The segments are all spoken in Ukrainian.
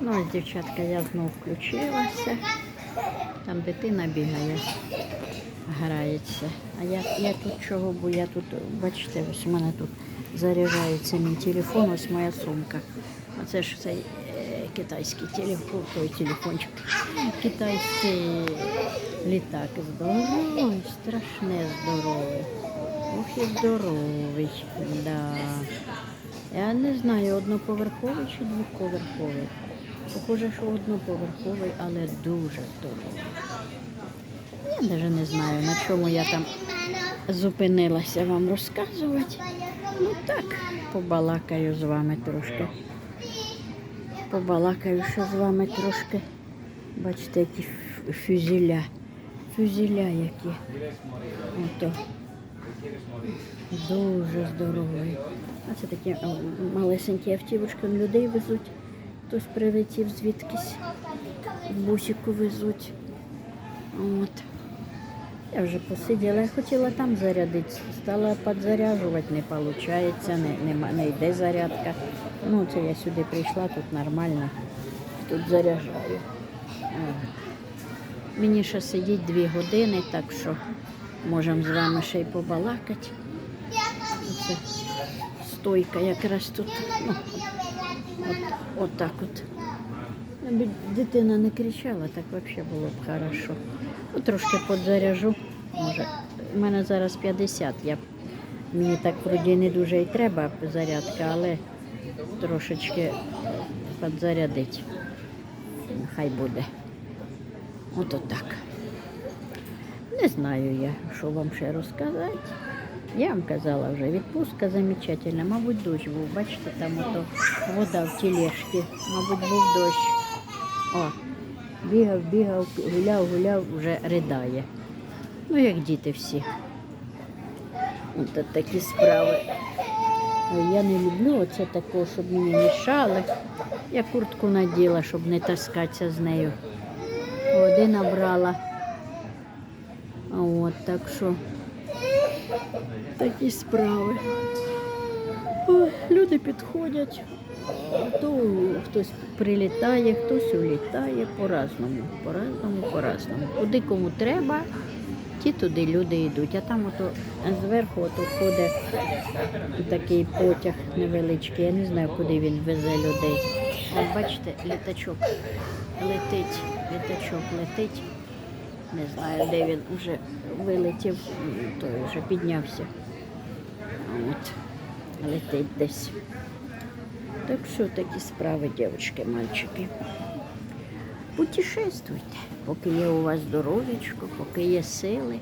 Ну, ось, дівчатка, я знов включилася. Там дитина бігає, грається. А я, я тут чого, бо я тут, бачите, ось у мене тут заряджається мій телефон, ось моя сумка. Оце ж цей е, китайський телефон, той телефончик. Китайський літак здоровий, страшне здоровий. Ох і здоровий. Да. Я не знаю, одноповерховий чи двоповерховий. Похоже, що одноповерховий, але дуже здоровий. Я навіть не знаю, на чому я там зупинилася вам розказувати. Ну так, побалакаю з вами трошки. Побалакаю ще з вами трошки. Бачите, які фюзеля. Фюзеля які. Ото. Дуже здоровий. А це такі малесенькі автівочки людей везуть. Хтось прилетів звідкись. В бусику везуть. От. Я вже посиділа, я хотіла там зарядитися. Стала підзаряджувати, не виходить, не, нема- не йде зарядка. Ну, це я сюди прийшла, тут нормально. Тут заряджаю. Мені ще сидіть дві години, так що можемо з вами ще й побалакати. Це стойка якраз тут. Ну, от, от так от. Аби дитина не кричала, так взагалі було б хорошо. Ну, трошки подзаряжу. Може, у мене зараз 50. Я, мені так вроді не дуже і треба зарядка, але трошечки підзарядить. Хай буде. От отак. Не знаю я, що вам ще розказати. Я вам казала вже, відпустка замечательна. Мабуть, дощ був. Бачите, там ото вода в тележці. Мабуть, був дощ. О, бігав, бігав, гуляв, гуляв, вже ридає. Ну, як діти всі. От такі справи. Я не люблю оце такого, щоб мені мішали. Я куртку наділа, щоб не таскатися з нею. Води набрала. От, так що такі справи. Люди підходять, то хтось прилітає, хтось улітає по-разному, по-разному, по-разному. Куди кому треба, ті туди люди йдуть. А там ото зверху ото ходить такий потяг невеличкий. Я не знаю, куди він везе людей. От бачите, літачок летить, літачок летить. Не знаю, де він вже вилетів, м, той вже піднявся. От, летить десь. Так що такі справи, дівчатки, мальчики. Путешествуйте, поки є у вас здоров'ячко, поки є сили.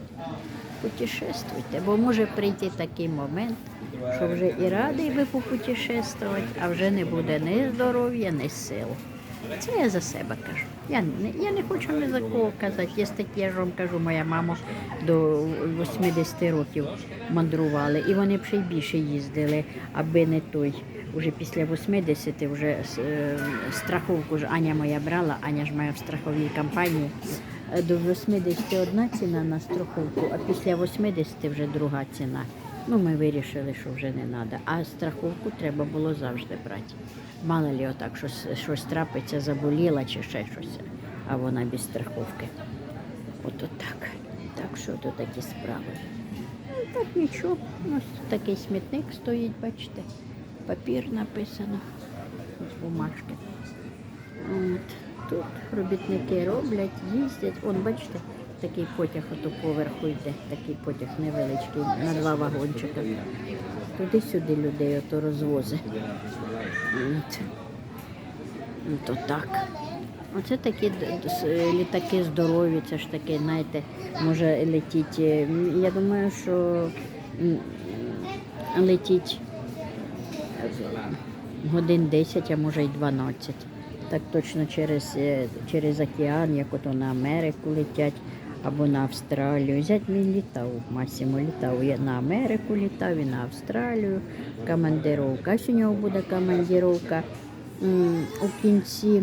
Путешествуйте, бо може прийти такий момент, що вже і радий би попутешествувати, а вже не буде ні здоров'я, ні сил. Це я за себе кажу. Я не, я не хочу ні за кого казати. Є такі, я ж вам кажу, моя мама до 80 років мандрували, і вони б ще й більше їздили, аби не той. Уже після 80 вже е, страховку ж Аня моя брала, Аня ж моя в страховій компанії. Е, До 80 одна ціна на страховку, а після 80 вже друга ціна. Ну, ми вирішили, що вже не треба. А страховку треба було завжди брати. Мало ли отак, щось, щось трапиться, заболіла чи ще щось, а вона без страховки. От так. Так що то такі справи. Ну, Так нічого. Ось такий смітник стоїть, бачите. Папір написано. Ось бумажки. От. Тут робітники роблять, їздять. Он, бачите, такий потяг ото поверху йде, такий потяг невеличкий, на два вагончика. Туди-сюди людей ото розвозить. От. От так. Оце такі літаки здорові, це ж таке, знаєте, може летіть. е, Я думаю, що летіть е, годин 10, а може й 12. Так точно через, е, через океан, як ото на Америку летять або на Австралію. Зять він літав, Масімо літав. Я на Америку літав і на Австралію. Командировка. Ось у нього буде командировка у кінці.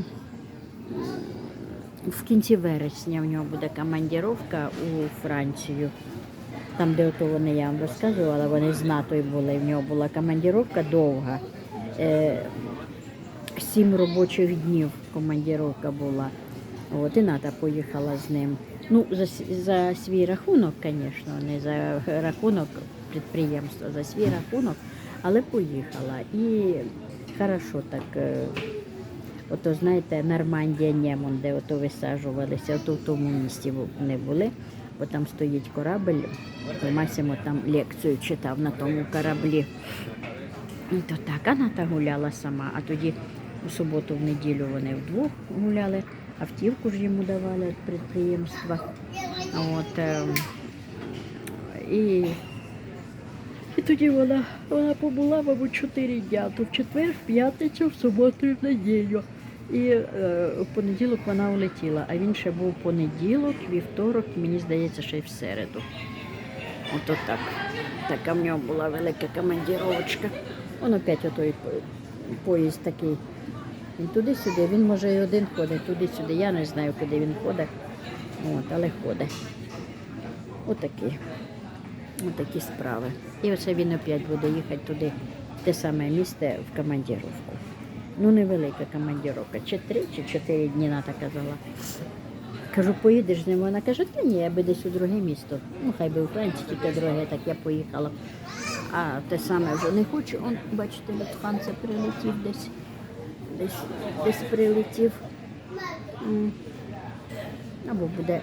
В кінці вересня в нього буде командировка у Францію. Там, де ото вони я вам розказувала, вони з НАТО були. В нього була командировка довга. Е, сім робочих днів. командіровка була. От, і Ната поїхала з ним. Ну, за, за свій рахунок, звісно, не за рахунок підприємства, за свій рахунок, але поїхала. І хорошо так. е, Ото, знаєте, Нормандія Нємон, де ото висаджувалися, ото в тому місті вони були, бо там стоїть корабль, і Масімо там лекцію читав на тому кораблі. І то так, а Ната гуляла сама, а тоді у суботу, в неділю вони вдвох гуляли, автівку ж йому давали від підприємства. От, ем, і, і тоді вона, вона побула, мабуть, чотири дня, то в четвер, в п'ятницю, в суботу і в неділю. І е, в понеділок вона улетіла, а він ще був понеділок, вівторок, мені здається, ще й в середу. Ото так. Така в нього була велика командіровочка. Он опять отой поїзд такий. Він туди-сюди, він може і один ходить, туди-сюди. Я не знаю, куди він ходить. От, але ходить. Отакі. Отакі справи. І оце він опять буде їхати туди, в те саме місце в командіровку. Ну, невелика командіровка. Чи три, чи чотири дні вона так казала. Кажу, поїдеш з ним? Вона каже, та ні, аби десь у друге місто. Ну, хай би у Франції, тільки друге, так я поїхала. А те саме вже не хочу. Он, бачите, Люфтханса прилетів десь. Десь, десь прилетів. Або буде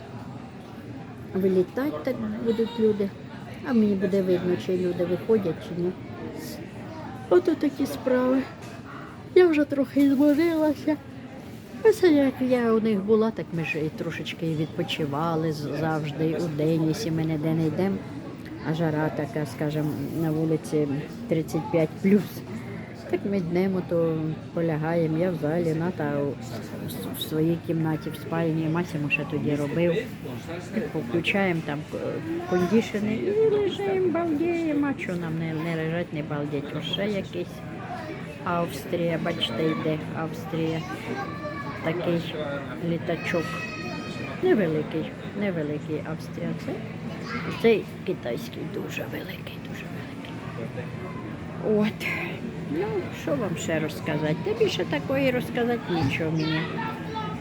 вилітати, так будуть люди. А мені буде видно, чи люди виходять, чи ні. Ото такі справи. Я вже трохи зморилася. Ось як я у них була, так ми ж і трошечки відпочивали завжди у день, якщо ми ніде не йдемо. А жара така, скажімо, на вулиці 35 Так ми днемо, то полягаємо, я в залі, ната в- своїй кімнаті, в спальні, Масімо ще тоді робив. Включаємо там кондішени і лежимо, балдіємо, а що нам не, не лежать, не балдіть. Ось ще якийсь Австрія, бачите, йде Австрія. Такий літачок. Невеликий, невеликий Австрія. Це, цей китайський дуже великий, дуже великий. От. Ну, що вам ще розказати? Та більше такої розказати нічого мені.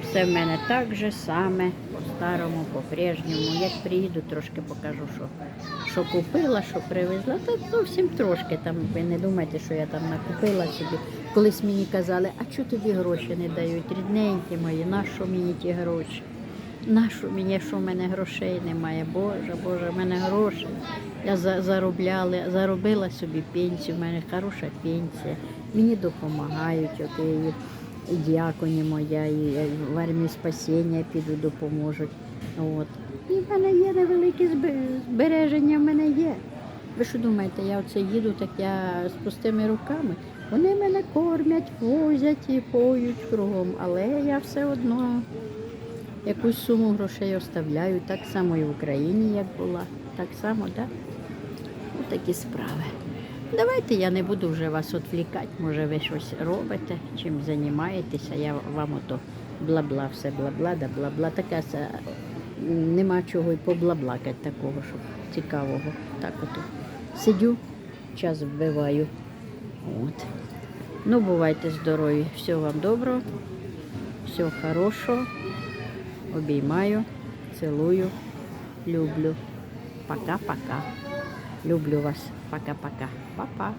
Все в мене так же саме, по-старому, по-прежньому. Як приїду, трошки покажу, що, що купила, що привезла. Та зовсім трошки. Там ви не думайте, що я там накупила собі. Колись мені казали, а чого тобі гроші не дають? Рідненькі мої, на що мені ті гроші? Нащо мені, що в мене грошей немає? Боже, Боже, в мене гроші. Я заробляла, заробила собі пенсію, в мене хороша пенсія. Мені допомагають, от і, і моя, і в армії спасіння піду допоможуть. От. І в мене є невелике збереження, в мене є. Ви що думаєте, я оце їду, так я з пустими руками. Вони мене кормять, возять і поють кругом, але я все одно якусь суму грошей оставляю, так само і в Україні, як була. Так само, так? Да? такі справи. Давайте я не буду вже вас відвлікати, може ви щось робите, чим займаєтеся, я вам ото бла-бла, все бла-бла, да бла-бла. Така нема чого й поблаблакати такого, щоб цікавого. Так ото. Сидю, час вбиваю. От. Ну, бувайте здорові. Всього вам доброго, всього хорошого. Обіймаю, цілую, люблю. Пока-пока. Люблю вас. Пока-пока. Па-па.